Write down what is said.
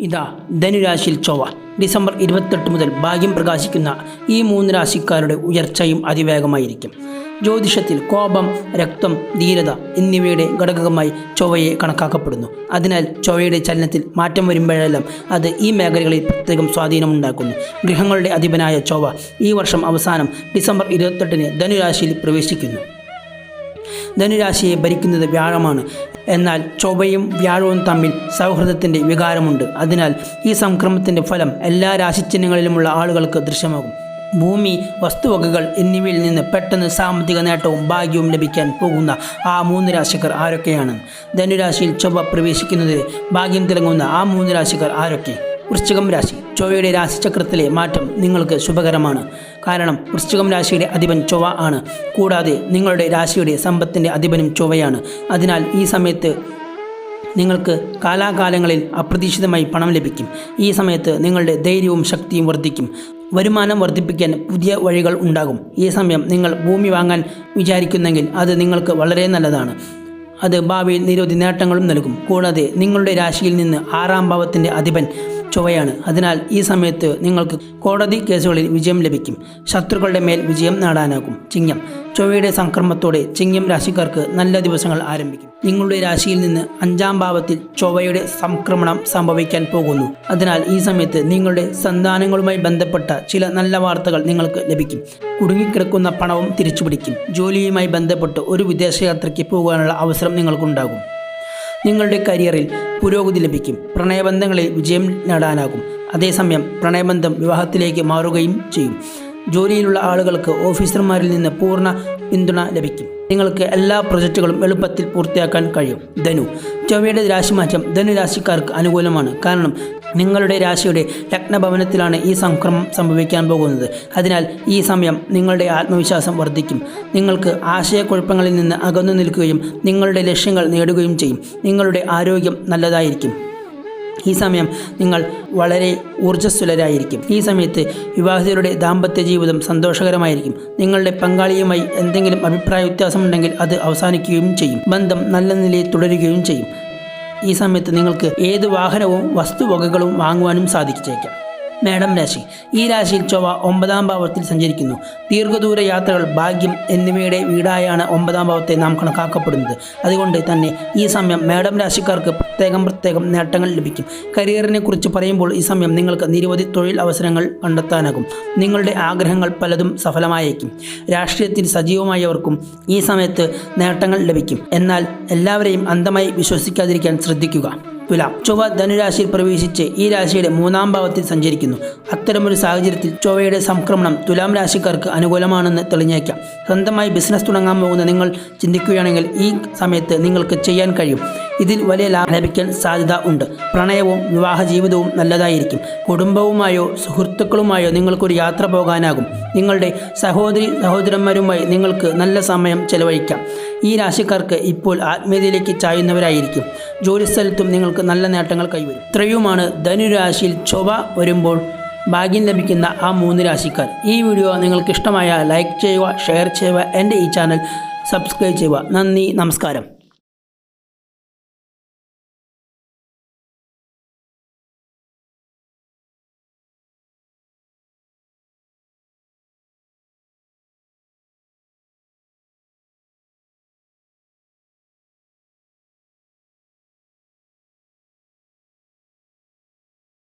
ഇതാ ധനുരാശിയിൽ ചൊവ്വ. ഡിസംബർ ഇരുപത്തെട്ട് മുതൽ ഭാഗ്യം പ്രകാശിക്കുന്ന ഈ മൂന്ന് രാശിക്കാരുടെ ഉയർച്ചയും അതിവേഗമായിരിക്കും. ജ്യോതിഷത്തിൽ കോപം രക്തം ധീരത എന്നിവയുടെ ഘടകമായി ചൊവ്വയെ കണക്കാക്കപ്പെടുന്നു. അതിനാൽ ചൊവ്വയുടെ ചലനത്തിൽ മാറ്റം വരുമ്പോഴെല്ലാം അത് ഈ മേഖലകളിൽ പ്രത്യേകം സ്വാധീനമുണ്ടാക്കുന്നു ഗ്രഹങ്ങളുടെ അധിപനായ ചൊവ്വ ഈ വർഷം അവസാനം ഡിസംബർ ഇരുപത്തെട്ടിന് ധനുരാശിയിൽ പ്രവേശിക്കുന്നു. ധനുരാശിയെ ഭരിക്കുന്നത് വ്യാഴമാണ്. എന്നാൽ ചൊവ്വയും വ്യാഴവും തമ്മിൽ സൗഹൃദത്തിന്റെ വികാരമുണ്ട്. അതിനാൽ ഈ സംക്രമത്തിന്റെ ഫലം എല്ലാ രാശിചിഹ്നങ്ങളിലുമുള്ള ആളുകൾക്ക് ദൃശ്യമാകും. ഭൂമി വസ്തുവകകൾ എന്നിവയിൽ നിന്ന് പെട്ടെന്ന് സാമ്പത്തിക നേട്ടവും ഭാഗ്യവും ലഭിക്കാൻ പോകുന്ന ആ മൂന്ന് രാശിക്കാർ ആരൊക്കെയാണ്? ധനുരാശിയിൽ ചൊവ്വ പ്രവേശിക്കുന്നത് ഭാഗ്യം തിളങ്ങുന്ന ആ മൂന്ന് രാശിക്കാർ ആരൊക്കെ? വൃശ്ചികം രാശി. ചൊവ്വയുടെ രാശിചക്രത്തിലെ മാറ്റം നിങ്ങൾക്ക് ശുഭകരമാണ്. കാരണം വൃശ്ചികം രാശിയുടെ അധിപൻ ചൊവ്വ ആണ്. കൂടാതെ നിങ്ങളുടെ രാശിയുടെ സമ്പത്തിന്റെ അധിപനും ചൊവ്വയാണ്. അതിനാൽ ഈ സമയത്ത് നിങ്ങൾക്ക് കാലാകാലങ്ങളിൽ അപ്രതീക്ഷിതമായി പണം ലഭിക്കും. ഈ സമയത്ത് നിങ്ങളുടെ ധൈര്യവും ശക്തിയും വർദ്ധിക്കും. വരുമാനം വർദ്ധിപ്പിക്കാൻ പുതിയ വഴികൾ ഉണ്ടാകും. ഈ സമയം നിങ്ങൾ ഭൂമി വാങ്ങാൻ വിചാരിക്കുന്നെങ്കിൽ അത് നിങ്ങൾക്ക് വളരെ നല്ലതാണ്. അത് ഭാവിയിൽ നിരവധി നേട്ടങ്ങളും നൽകും. കൂടാതെ നിങ്ങളുടെ രാശിയിൽ നിന്ന് ആറാം ഭാവത്തിന്റെ അധിപൻ ചൊവ്വയാണ്. അതിനാൽ ഈ സമയത്ത് നിങ്ങൾക്ക് കോടതി കേസുകളിൽ വിജയം ലഭിക്കും. ശത്രുക്കളുടെ മേൽ വിജയം നേടാനാകും. ചിങ്ങം. ചൊവ്വയുടെ സംക്രമത്തോടെ ചിങ്ങം രാശിക്കാർക്ക് നല്ല ദിവസങ്ങൾ ആരംഭിക്കും. നിങ്ങളുടെ രാശിയിൽ നിന്ന് അഞ്ചാം ഭാവത്തിൽ ചൊവ്വയുടെ സംക്രമണം സംഭവിക്കാൻ പോകുന്നു. അതിനാൽ ഈ സമയത്ത് നിങ്ങളുടെ സന്താനങ്ങളുമായി ബന്ധപ്പെട്ട ചില നല്ല വാർത്തകൾ നിങ്ങൾക്ക് ലഭിക്കും. കുടുങ്ങിക്കിടക്കുന്ന പണവും തിരിച്ചുപിടിക്കും. ജോലിയുമായി ബന്ധപ്പെട്ട് ഒരു വിദേശയാത്രയ്ക്ക് പോകാനുള്ള അവസരം നിങ്ങൾക്കുണ്ടാകും. നിങ്ങളുടെ കരിയറിൽ പുരോഗതി ലഭിക്കും. പ്രണയബന്ധങ്ങളിൽ വിജയം നേടാനാകും. അതേസമയം പ്രണയബന്ധം വിവാഹത്തിലേക്ക് മാറുകയും ചെയ്യും. ജോലിയിലുള്ള ആളുകൾക്ക് ഓഫീസർമാരിൽ നിന്ന് പൂർണ പിന്തുണ ലഭിക്കും. നിങ്ങൾക്ക് എല്ലാ പ്രൊജക്റ്റുകളും എളുപ്പത്തിൽ പൂർത്തിയാക്കാൻ കഴിയും. ധനു. ചൊവ്വയുടെ രാശിമാറ്റം ധനുരാശിക്കാർക്ക് അനുകൂലമാണ്. കാരണം നിങ്ങളുടെ രാശിയുടെ ലഗ്നഭവനത്തിലാണ് ഈ സംക്രമം സംഭവിക്കാൻ പോകുന്നത്. അതിനാൽ ഈ സമയം നിങ്ങളുടെ ആത്മവിശ്വാസം വർദ്ധിക്കും. നിങ്ങൾക്ക് ആശയക്കുഴപ്പങ്ങളിൽ നിന്ന് അകന്നു നിൽക്കുകയും നിങ്ങളുടെ ലക്ഷ്യങ്ങൾ നേടുകയും ചെയ്യും. നിങ്ങളുടെ ആരോഗ്യം നല്ലതായിരിക്കും. ഈ സമയം നിങ്ങൾ വളരെ ഊർജസ്വലരായിരിക്കും. ഈ സമയത്ത് വിവാഹിതരുടെ ദാമ്പത്യ ജീവിതം സന്തോഷകരമായിരിക്കും. നിങ്ങളുടെ പങ്കാളിയുമായി എന്തെങ്കിലും അഭിപ്രായ വ്യത്യാസമുണ്ടെങ്കിൽ അത് അവസാനിക്കുകയും ചെയ്യും. ബന്ധം നല്ല നിലയിൽ തുടരുകയും ചെയ്യും. ഈ സമയത്ത് നിങ്ങൾക്ക് ഏത് വാഹനവും വസ്തുവകകളും വാങ്ങുവാനും സാധിച്ചേക്കാം. മേടം രാശി. ഈ രാശിയിൽ ചൊവ്വ ഒമ്പതാം ഭാവത്തിൽ സഞ്ചരിക്കുന്നു. ദീർഘദൂര യാത്രകൾ ഭാഗ്യം എന്നിവയുടെ വീടായാണ് ഒമ്പതാം ഭാവത്തെ നാം കണക്കാക്കപ്പെടുന്നത്. അതുകൊണ്ട് തന്നെ ഈ സമയം മേടം രാശിക്കാർക്ക് പ്രത്യേകം പ്രത്യേകം നേട്ടങ്ങൾ ലഭിക്കും. കരിയറിനെ കുറിച്ച് പറയുമ്പോൾ ഈ സമയം നിങ്ങൾക്ക് നിരവധി തൊഴിൽ അവസരങ്ങൾ കണ്ടെത്താനാകും. നിങ്ങളുടെ ആഗ്രഹങ്ങൾ പലതും സഫലമായേക്കും. രാഷ്ട്രീയത്തിൽ സജീവമായവർക്കും ഈ സമയത്ത് നേട്ടങ്ങൾ ലഭിക്കും. എന്നാൽ എല്ലാവരെയും അന്ധമായി വിശ്വസിക്കാതിരിക്കാൻ ശ്രദ്ധിക്കുക. തുലാം ചൊവ്വ ധനുരാശിയിൽ പ്രവേശിച്ച് ഈ രാശിയുടെ മൂന്നാം ഭാവത്തിൽ സഞ്ചരിക്കുന്നു. അത്തരമൊരു സാഹചര്യത്തിൽ ചൊവ്വയുടെ സംക്രമണം തുലാം രാശിക്കാർക്ക് അനുകൂലമാണെന്ന് തെളിഞ്ഞേക്കാം. സ്വന്തമായി ബിസിനസ് തുടങ്ങാൻ പോകുന്ന നിങ്ങൾ ചിന്തിക്കുകയാണെങ്കിൽ ഈ സമയത്ത് നിങ്ങൾക്ക് ചെയ്യാൻ കഴിയും. ഇതിൽ വലിയ ലാഭം ലഭിക്കാൻ സാധ്യത ഉണ്ട്. പ്രണയവും വിവാഹ ജീവിതവും നല്ലതായിരിക്കും. കുടുംബവുമായോ സുഹൃത്തുക്കളുമായോ നിങ്ങൾക്കൊരു യാത്ര പോകാനാകും. നിങ്ങളുടെ സഹോദരി സഹോദരന്മാരുമായി നിങ്ങൾക്ക് നല്ല സമയം ചെലവഴിക്കാം. ഈ രാശിക്കാർക്ക് ഇപ്പോൾ ആത്മീയതയിലേക്ക് ചായുന്നവരായിരിക്കും. ജോലിസ്ഥലത്തും നിങ്ങൾക്ക് നല്ല നേട്ടങ്ങൾ കൈവരും. ഇത്രയുമാണ് ധനുരാശിയിൽ ചൊവ്വ വരുമ്പോൾ ഭാഗ്യം ലഭിക്കുന്ന ആ മൂന്ന് രാശിക്കാർ. ഈ വീഡിയോ നിങ്ങൾക്ക് ഇഷ്ടമായ ലൈക്ക് ചെയ്യുക ഷെയർ ചെയ്യുക എന്റെ ഈ ചാനൽ സബ്സ്ക്രൈബ് ചെയ്യുക. നന്ദി നമസ്കാരം.